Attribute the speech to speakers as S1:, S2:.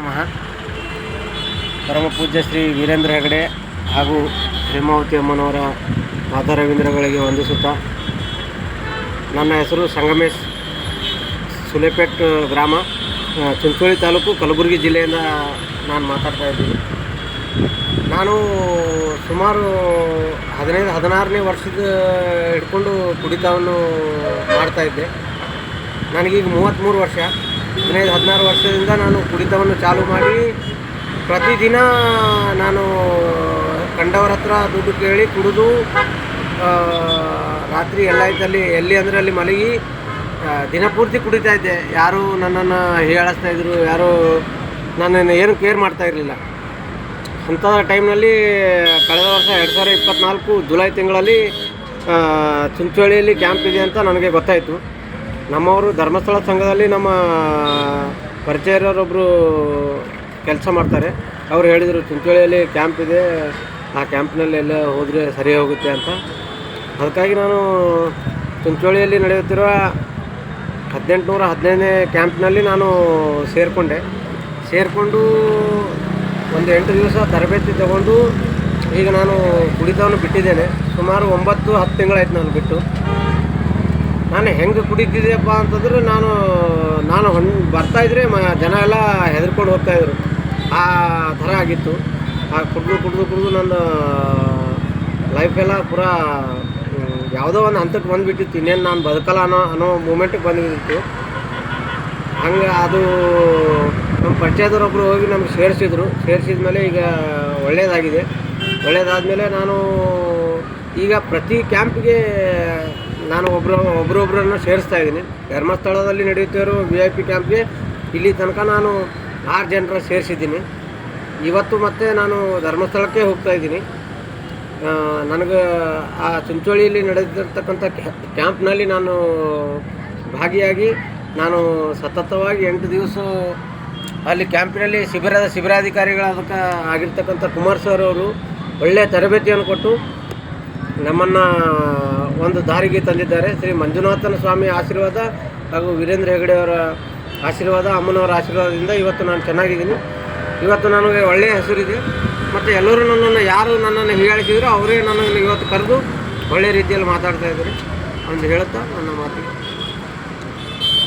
S1: ನಮಃ. ಪರಮ ಪೂಜ್ಯ ಶ್ರೀ ವೀರೇಂದ್ರ ಹೆಗಡೆ ಹಾಗೂ ಹೇಮಾವತಿ ಅಮ್ಮನವರ ಮಾತಾ ರವೀಂದ್ರಗಳಿಗೆ ವಂದಿಸುತ್ತಾ. ನನ್ನ ಹೆಸರು ಸಂಗಮೇಶ್ ಸುಲೇಪೇಟ್ ಗ್ರಾಮ ಚಿಂಚೋಳಿ ತಾಲೂಕು ಕಲಬುರಗಿ ಜಿಲ್ಲೆಯಿಂದ ನಾನು ಮಾತಾಡ್ತಾ ಇದ್ದೀನಿ. ನಾನು ಸುಮಾರು ಹದಿನೈದು, ಹದಿನಾರನೇ ವರ್ಷದ ಹಿಡ್ಕೊಂಡು ಕುಡಿತವನ್ನು ಮಾಡ್ತಾಯಿದ್ದೆ ನನಗೀಗ ಮೂವತ್ತ್ಮೂರು ವರ್ಷ. ಹದಿನೈದು, ಹದಿನಾರು ವರ್ಷದಿಂದ ನಾನು ಕುಡಿತವನ್ನು ಚಾಲು ಮಾಡಿ ಪ್ರತಿದಿನ ನಾನು ಕಂಡವರ ಹತ್ರ ದುಡ್ಡು ಕೇಳಿ ಕುಡಿದು ರಾತ್ರಿ ಎಲ್ಲ ಇದ್ದಲ್ಲಿ ಎಲ್ಲಿ ಅಂದರೆ ಅಲ್ಲಿ ಮಲಗಿ ದಿನಪೂರ್ತಿ ಕುಡಿತಾ ಇದ್ದೆ. ಯಾರೂ ನನ್ನನ್ನು ಹೇಳಿಸ್ತಾ ಇದ್ರು, ಯಾರೂ ನನ್ನನ್ನು ಏನು ಕೇರ್ ಮಾಡ್ತಾ ಇರಲಿಲ್ಲ. ಅಂಥ ಟೈಮ್ನಲ್ಲಿ ಕಳೆದ ವರ್ಷ ಎರಡು ಸಾವಿರ ಇಪ್ಪತ್ತ್ನಾಲ್ಕು ಜುಲೈ ತಿಂಗಳಲ್ಲಿ ಚಿಂಚೋಳಿಯಲ್ಲಿ ಕ್ಯಾಂಪ್ ಇದೆ ಅಂತ ನನಗೆ ಗೊತ್ತಾಯಿತು. ನಮ್ಮವರು ಧರ್ಮಸ್ಥಳ ಸಂಘದಲ್ಲಿ ನಮ್ಮ ಪರಿಚಯ ಇರೋರೊಬ್ಬರು ಕೆಲಸ ಮಾಡ್ತಾರೆ. ಅವರು ಹೇಳಿದರು, ಚಿಂಚೋಳಿಯಲ್ಲಿ ಕ್ಯಾಂಪ್ ಇದೆ. ಆ ಕ್ಯಾಂಪ್ನಲ್ಲಿ ಎಲ್ಲ ಹೋದರೆ ಸರಿ ಹೋಗುತ್ತೆ ಅಂತ. ಅದಕ್ಕಾಗಿ ನಾನು ಚಿಂಚೋಳಿಯಲ್ಲಿ ನಡೆಯುತ್ತಿರುವ ಹದಿನೆಂಟುನೂರ ಹದಿನೈದನೇ ಕ್ಯಾಂಪ್ನಲ್ಲಿ ನಾನು ಸೇರಿಕೊಂಡೆ. ಸೇರಿಕೊಂಡು ಒಂದು ಎಂಟು ದಿವಸ ತರಬೇತಿ ತಗೊಂಡು ಈಗ ನಾನು ಕುಡಿತವನ್ನು ಬಿಟ್ಟಿದ್ದೇನೆ. ಸುಮಾರು ಒಂಬತ್ತು ಹತ್ತು ತಿಂಗಳಾಯ್ತು ನಾನು ಬಿಟ್ಟು. ನಾನು ಹೆಂಗೆ ಕುಡಿತಿದ್ದೆಪ್ಪ ಅಂತಂದ್ರೆ ನಾನು ನಾನು ಹೊನ್ ಬರ್ತಾಯಿದ್ರೆ ಮ, ಜನ ಎಲ್ಲ ಹೆದರ್ಕೊಂಡು ಹೋಗ್ತಾಯಿದ್ರು ಆ ಥರ ಆಗಿತ್ತು. ಆ ಕುಡಿದು ಕುಡಿದು ಕುಡಿದು ನನ್ನ ಲೈಫೆಲ್ಲ ಪೂರ ಯಾವುದೋ ಒಂದು ಹಂತಕ್ಕೆ ಬಂದುಬಿಟ್ಟಿತ್ತು. ಇನ್ನೇನು ನಾನು ಬದುಕಲ್ಲ ಅನ್ನೋ ಅನ್ನೋ ಮೂಮೆಂಟಿಗೆ ಬಂದುಬಿಟ್ಟಿತ್ತು ಹಂಗೆ ಅದು ನಮ್ಮ ಪರಿಚಯದವರೊಬ್ಬರು ಹೋಗಿ ನಮ್ಗೆ ಸೇರಿಸಿದ್ರು. ಸೇರಿಸಿದ ಮೇಲೆ ಈಗ ಒಳ್ಳೆಯದಾಗಿದೆ ಒಳ್ಳೆಯದಾದಮೇಲೆ ನಾನು ಈಗ ಪ್ರತಿ ಕ್ಯಾಂಪ್ಗೆ ನಾನು ಒಬ್ಬರು ಒಬ್ಬರೊಬ್ಬರನ್ನು ಸೇರಿಸ್ತಾ ಇದ್ದೀನಿ. ಧರ್ಮಸ್ಥಳದಲ್ಲಿ ನಡೆಯುತ್ತಿರೋ ವಿ ಐ ಪಿ ಕ್ಯಾಂಪ್ಗೆ ಇಲ್ಲಿ ತನಕ ನಾನು ಆರು ಜನರ ಸೇರಿಸಿದ್ದೀನಿ. ಇವತ್ತು ಮತ್ತೆ ನಾನು ಧರ್ಮಸ್ಥಳಕ್ಕೆ ಹೋಗ್ತಾ ಇದ್ದೀನಿ. ನನಗೆ ಆ ಚಿಂಚೋಳಿಯಲ್ಲಿ ನಡೆದಿರ್ತಕ್ಕಂಥ ಕ್ಯಾ- ಕ್ಯಾಂಪ್ನಲ್ಲಿ ನಾನು ಭಾಗಿಯಾಗಿ ನಾನು ಸತತವಾಗಿ ಎಂಟು ದಿವಸ ಅಲ್ಲಿ ಕ್ಯಾಂಪಿನಲ್ಲಿ ಶಿಬಿರದ, ಶಿಬಿರಾಧಿಕಾರಿಗಳಾದ ಆಗಿರ್ತಕ್ಕಂಥ ಕುಮಾರ್ ಸರ್ ಅವರು ಒಳ್ಳೆಯ ತರಬೇತಿಯನ್ನು ಕೊಟ್ಟು ನಮ್ಮನ್ನು ಒಂದು ದಾರಿಗೆ ತಂದಿದ್ದಾರೆ. ಶ್ರೀ ಮಂಜುನಾಥನ ಸ್ವಾಮಿ ಆಶೀರ್ವಾದ ಹಾಗೂ ವೀರೇಂದ್ರ ಹೆಗಡೆಯವರ ಆಶೀರ್ವಾದ, ಅಮ್ಮನವರ ಆಶೀರ್ವಾದದಿಂದ ಇವತ್ತು ನಾನು ಚೆನ್ನಾಗಿದ್ದೀನಿ. ಇವತ್ತು ನನಗೆ ಒಳ್ಳೆಯ ಹೆಸರಿದೆ. ಮತ್ತು ಎಲ್ಲರೂ ನನ್ನನ್ನು, ಯಾರು ನನ್ನನ್ನು ಹೀಯಾಳಿಸಿದ್ರು ಅವರೇ ನನ್ನನ್ನು ಇವತ್ತು ಕರೆದು ಒಳ್ಳೆಯ ರೀತಿಯಲ್ಲಿ ಮಾತಾಡ್ತಾ ಇದ್ದಾರೆ. ಅಂತ ಹೇಳುತ್ತಾ ನನ್ನ ಮಾತಿಗೆ?